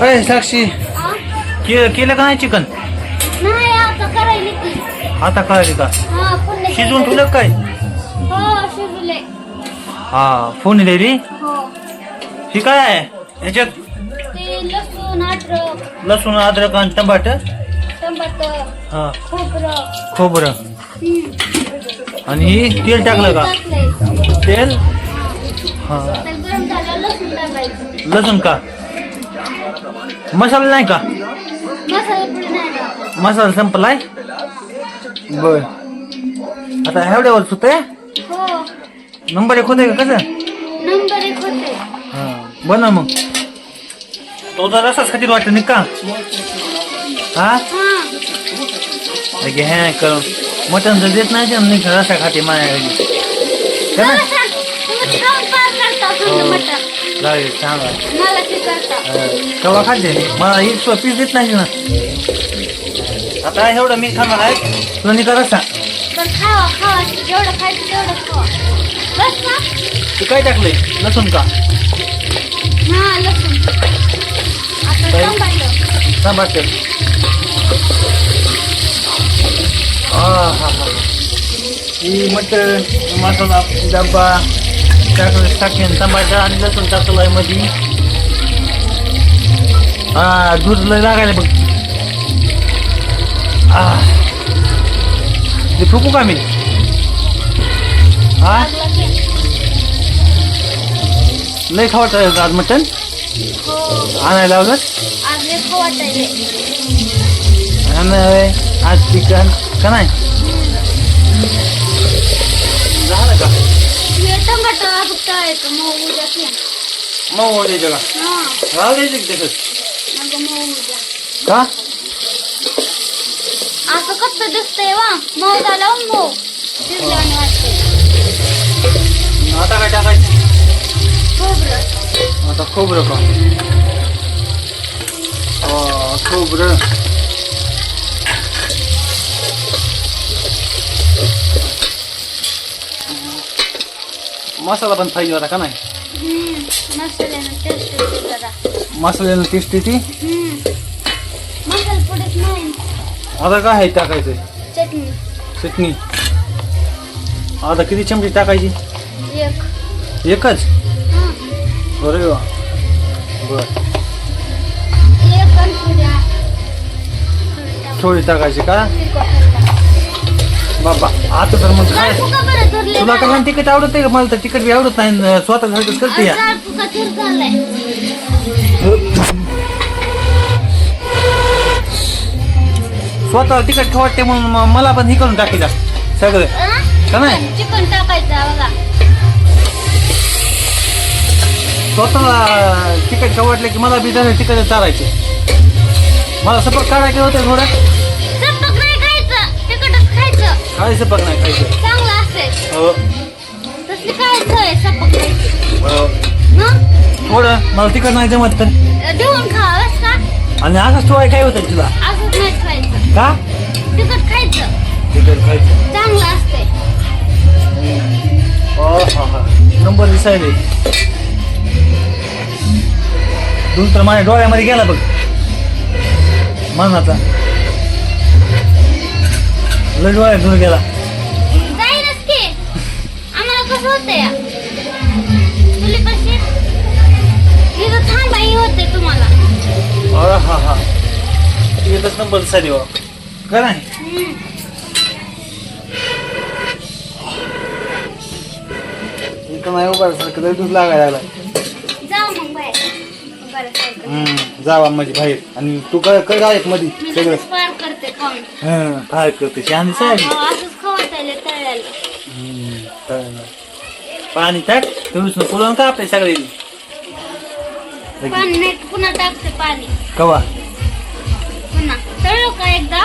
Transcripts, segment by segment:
अरे साक्षी? के केलं का नाही चिकन? नाही आता करायली ती. आता कळाली का? हा पुन्हा शिजवून ठेवलं काय? हो शिजले हा फोन दिली? हो. ही काय आहे? ह्याच्यात ते लसूण अद्रक. लसूण अद्रक आणि टमाट टमाटर हा. खोबरं. खोबरं. हम्म. आणि ही तेल टाकलं का? टाकलंय. तेल? हा. तर गरम झालं लसूण टाकायचं. लसूण का? मसाला नाही का? मसाला संपलाय? बर. आता एवढ्यावर सुते हो. नंबर एक होते का कसं? नंबर एक होते हा. बनव मग. तो तर असाच खातीर वाटत नाही का? हा? हा. घे हे करून मटन तर देत नाही ना नाही रसा खाते माझ्या घरी का मला सांग हो. सांगा ते करता. केव्हा खाते मला एक पीस देत नाही ना. आता एवढं मी खाणार आहे. तुला नाही का रसा तर खावा खावा जेवढं खायचं तेवढं खावा. बस ना तू काय टाकलंय? लसूण का? हा लसूण. आता हा हा हा. ही मटण मसाला डब्बा. टाकलं टाकेन टमाटर आणि लसूण आहे मध्ये हा दूध लय लागायला बघ ते फुकू का मी हा लय खावत आज मटण हो आणायला आणि आज चिकन का नाही? झालं का? हे टमाटर फक्त आहे मग उद्या हो द्यायचं का हा. राहू द्यायचं की तसंच मग मग उद्या. का? असं कसं दिसतंय वा? मऊ झालं मऊ. शिजल्याने वाटते आता काय टाकायचं? खोबरं. आता खोबरं का अं, खोबरं. मसाला पण पाहिजे होता का नाही? मसाल्यानं टेस्ट जरा. मसाल्यानं टेस्ट येते? हम्म मसाला पुढेच नाही. आता काय आहे टाकायचं? चटणी. चटणी. आता किती चमचे टाकायची? एक. एकच? हा अरे वा. बर. एक आणि पुऱ्या थोडी टाक. थोडी टाकायची का? तिखट बाबा आता तर मग काय बरं धरले तुला का तिकीट आवडत आहे का? मला तर तिकीट बी आवडत नाही न स्वतः घरच करते या. चिर झालाय? स्वतः तिकीट वाटते म्हणून म- मला पण हे करून टाकीला सगळं. का नाही? चिकन टाकायचं बघा. स्वतःला तिकीट वाटलं की मला बी त्याने तिकीट चालायचे मला सपक काढायचे होते थोडं. काय सपक नाही खायचं. चांगलं असेल. हो. तसली काय सवय सपक हो. मग? थोडं मला तिकट नाही जमत तर देऊन खावा बस का? आणि असंच ठेवाय काय होतं तुला. असंच नाही खायचं. का? तिखट खायचं. तिकट खायचं. चांगलं असतंय. हो हा हा. नंबर दिसायले. दूर तर माझ्या डोळ्यामध्ये गेला बघ. मनाचा. लय डोळ्यात दूर गेला. जाईनच की. आम्हाला कसं होतं या तुली कशी तिथं थांबाही होते तुम्हाला. अरे हा हा. एकच नंबर हो. का नाही हम्म. इथं नाही उभा सारखं लय दूध लागायला लागला जाऊ मग बाहेर बरं चालतं हम्म जावा माझी बाहेर. आणि तू काय काय गायकमध्ये सगळं. पार करते हं काय असंच तळ्याला. हम्म, चालेल. पाणी टाक. तुम्ही पुरण का आपले सगळे. पाणी नाही पुन्हा टाकते पाणी. कवा? पुन्हा. तळलो का एकदा?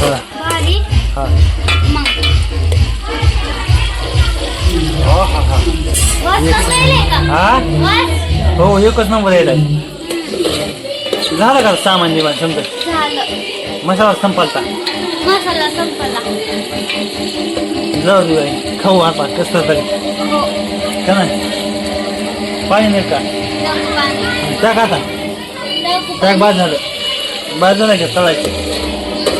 हा. भारी. हा. मग. हो, हा हा. का हा? हो एकच नंबर यायला. झालं का सामान निवान समजा झालं. मसाला संपालता? मसाला संपला. जाऊ दे बाई खाऊ आता कसं तरी. हो. का नाही? पाणी नाही का? जाऊ पाणी. टाक आता. टाकू टाक बाद झालं बाद झालं का तळायचं.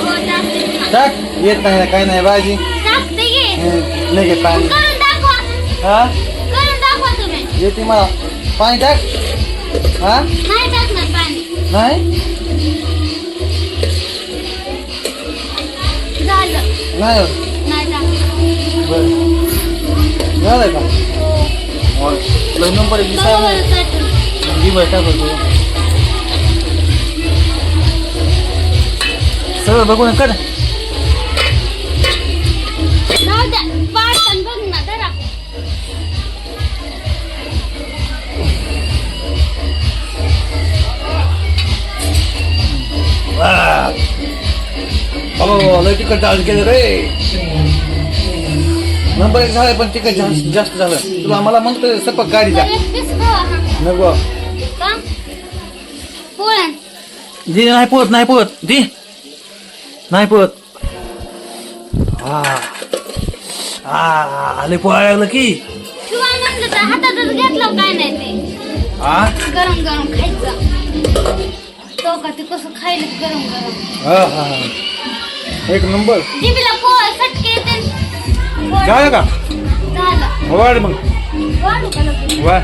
हो टाकते ना. टाक. येत नाही काय नाही भाजी. टाकते की. हं, लगेच पाणी. करून दाखवा. हा? करून दाखवा तुम्ही. येते मला. पाणी टाक. हा? नाही टाकणार पाणी नाही झालं नाही होत. नाही टाकणार बरं झालं का हो लग्न नंबर एक बघा बरं चाटून. जी बरं टाक बरं. सगळं बघून कर राहू द्या लय तिकट डाळ केलं रे. नंबर एक झालाय पण तिकट जास्त जास्त झालं. तुला मला म्हणतो सपक गाडी द्या. हा. नको. जी नाही पोहत नाही पोहत जी नाही पोहत हा हा आले पोहायला लागलं की. किंवा म्हणलं तर हातातच घेतलं काय नाही ते. हा गरम गरम खायचं. तो का ते कसं खायला गरम गरम. हा हा हा. एक नंबर. जिबीला पोळ. झालं का? वाढ मग. वाढू का लगेच? वा